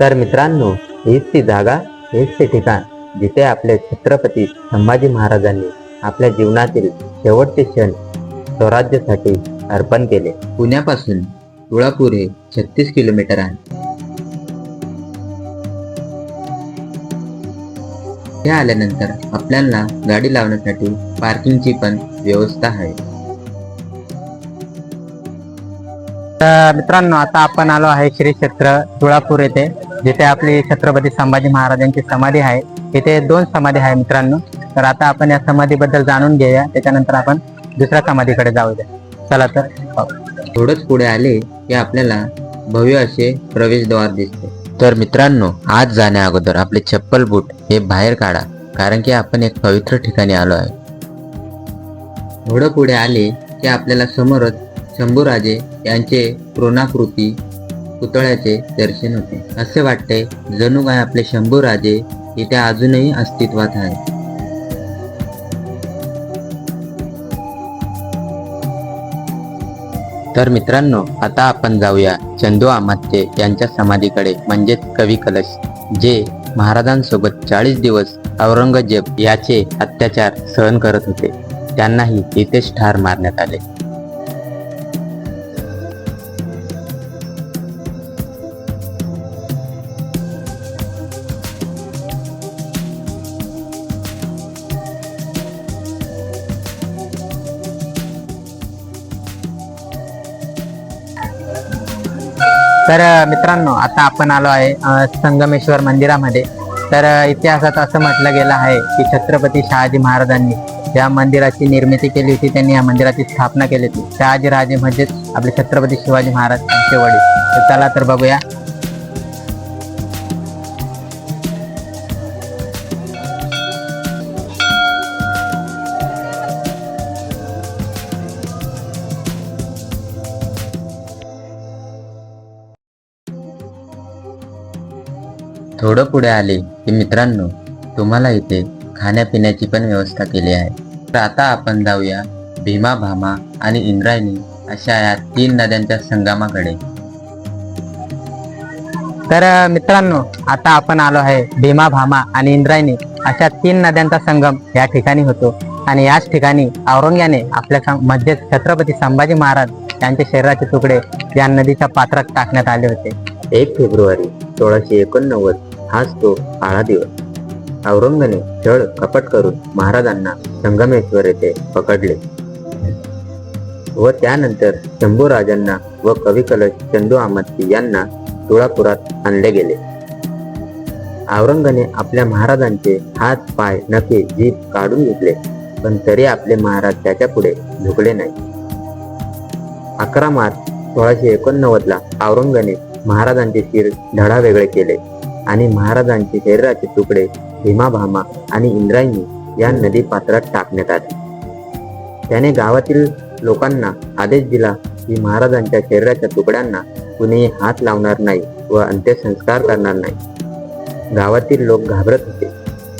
तर मित्रांनो हीच ती जागा हेच ते ठिकाण जिथे आपले छत्रपती संभाजी महाराजांनी आपल्या जीवनातील शेवटचे क्षण स्वराज्यासाठी अर्पण केले. पुण्यापासून तुळापूर हे छत्तीस किलोमीटर आहे. हे आल्यानंतर आपल्याला गाडी लावण्यासाठी पार्किंगची पण व्यवस्था आहे. तर मित्रांनो आता आपण आलो आहे श्री क्षेत्र तुळापूर येथे. जिथे आपली छत्रपती संभाजी महाराजांची समाधी आहे इथे दोन समाधी आहे मित्रांनो. तर आता आपण या समाधीबद्दल जाणून घेऊया. त्याच्यानंतर आपण दुसऱ्या समाधीकडे जाऊया. चला तर थोडंच पुढे आले की आपल्याला भव्य असे प्रवेशद्वार दिसते. तर मित्रांनो आज जाण्या अगोदर आपले चप्पल बूट हे बाहेर काढा कारण की आपण एक पवित्र ठिकाणी आलो आहे. थोडं पुढे आले की आपल्याला समोरच शंभूराजे यांचे कृणाकृती पुतळ्याचे दर्शन होते. असे वाटते जणू काय आपले शंभू राजे इथे अजूनही अस्तित्वात आहे तर मित्रांनो आता आपण जाऊया चंदू आमात्ये यांच्या समाधीकडे म्हणजेच कवी कलश जे महाराजांसोबत चाळीस दिवस औरंगजेब याचे अत्याचार सहन करत होते. त्यांनाही इथेच ठार मारण्यात आले. तर मित्रांनो आता आपण आलो आहे संगमेश्वर मंदिरामध्ये. तर इतिहासात असं म्हटलं गेलं आहे की छत्रपती शहाजी महाराजांनी या मंदिराची निर्मिती केली होती त्यांनी या मंदिराची स्थापना केली होती. शहाजी राजे म्हणजेच आपले छत्रपती शिवाजी महाराज यांचे वडील. तर चला तर बघूया. थोडं पुढे आले की मित्रांनो तुम्हाला इथे खाण्यापिण्याची पण व्यवस्था केली आहे. तर आता आपण जाऊया भीमा भामा आणि इंद्रायणी अशा या तीन नद्यांच्या संगमाकडे. तर मित्रांनो आता आपण आलो आहे भीमा भामा आणि इंद्रायणी अशा तीन नद्यांचा संगम या ठिकाणी होतो. आणि याच ठिकाणी औरंग्याने आपल्या सं- म्हणजेच छत्रपती संभाजी महाराज यांचे शरीराचे तुकडे या नदीच्या पात्रात टाकण्यात आले होते. एक फेब्रुवारी सोळाशे एकोणनव्वद हाच तो काळा दिवस. औरंगाने छळ कपट करून महाराजांना संगमेश्वर येथे पकडले. व त्यानंतर शंभूराजांना व कवी कलश चंदू आमत्ती यांना तुळापुरात आणले गेले. औरंगाने आपल्या महाराजांचे हात पाय नखे जीभ काढून घेतले पण तरी आपले महाराज त्याच्या पुढे झुकले नाही अकरा मार्च सोळाशे एकोणनव्वद ला औरंगाने महाराजांचे शिर धडा वेगळे केले. आणि महाराजांचे शरीराचे तुकडे भीमा भामा आणि इंद्रायणी या नदी पात्रात टाकण्यात आले. त्याने गावातील लोकांना आदेश दिला की महाराजांच्या शरीराच्या तुकड्यांना कुणीही हात लावणार नाही व अंत्यसंस्कार करणार नाही. गावातील लोक घाबरत होते.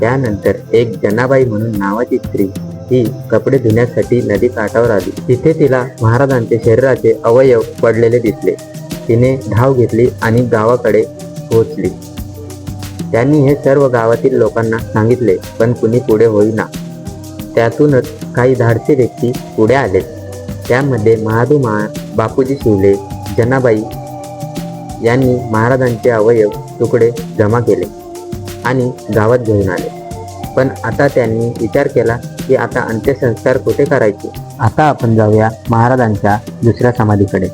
त्यानंतर एक जनाबाई म्हणून नावाची स्त्री ही कपडे धुण्यासाठी नदी काठावर आली. तिथे तिला महाराजांचे शरीराचे अवयव पडलेले दिसले. तिने धाव घेतली आणि गावाकडे पोहोचली. त्यांनी हे सर्व गावातील लोकांना सांगितले पण कुणी पुढे होईना. त्यातूनच काही धाडसी व्यक्ती पुढे आले. त्यामध्ये महादू महार बापूजी शिवले जनाबाई यांनी महाराजांचे अवयव तुकडे जमा केले आणि गावात घेऊन आले. पण आता त्यांनी विचार केला की आता अंत्यसंस्कार कुठे करायचे? आता आपण जाऊया महाराजांच्या दुसऱ्या समाधीकडे.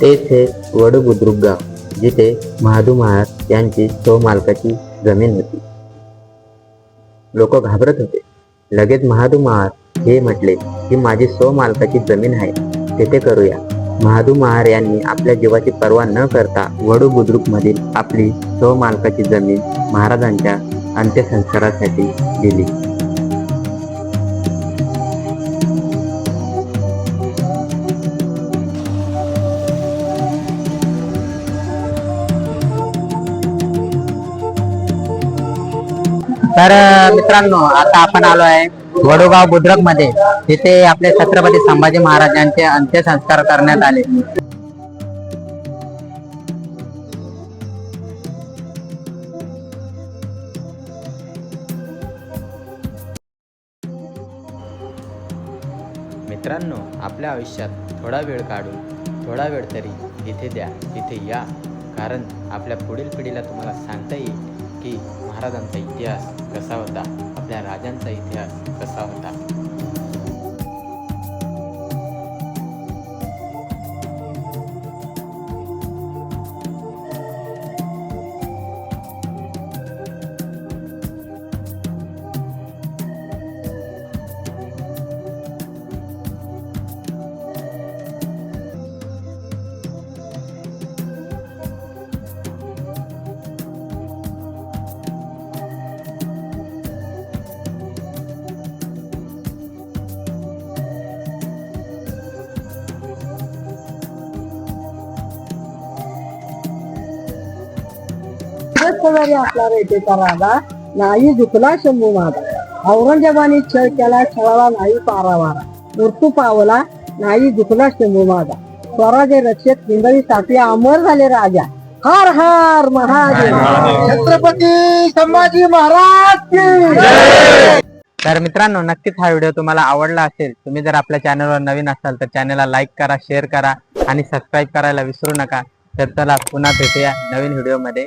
तेच हे वडू बुद्रुक गाव. जिथे महादू महाराज यांची सो मालकाची जमीन होती. लोक घाबरत होते. लगेच महादू महार हे म्हटले की माझी सो मालकाची जमीन आहे. तेथे करूया. महादू महार यांनी आपल्या जीवाची पर्वा न करता वडू बुद्रुक मधील आपली सो मालकाची जमीन महाराजांच्या अंत्यसंस्कारासाठी दिली. तर मित्रांनो आता आपण आलो आहे वडोगाव बुद्रकमध्ये तिथे आपले छत्रपती संभाजी महाराजांचे अंत्यसंस्कार करण्यात आले. मित्रांनो आपल्या आयुष्यात थोडा वेळ काढून थोडा वेळ तरी इथे द्या इथे या. कारण आपल्या पुढील पिढीला तुम्हाला सांगता येईल की महाराजांचा इतिहास कसा होता? आपल्या राजांचा इतिहास कसा होता? शेजारी असला रेटेचा राजा नाही झुकला शंभू माझा. औरंगजेबाने छळ केला छळाला नाही पारावारा. मृत्यू पावला नाही झुकला शंभू माझा. स्वराज्य रक्षेत हिंदळीसाठी अमर झाले राजा. हर हर महादेव. छत्रपती संभाजी महाराज की तर मित्रांनो नक्कीच हा व्हिडिओ तुम्हाला आवडला असेल तुम्ही जर आपल्या चॅनलवर नवीन असाल तर चॅनलला लाईक करा शेअर करा आणि सबस्क्राईब करायला विसरू नका. तर चला पुन्हा भेटूया नवीन व्हिडिओमध्ये.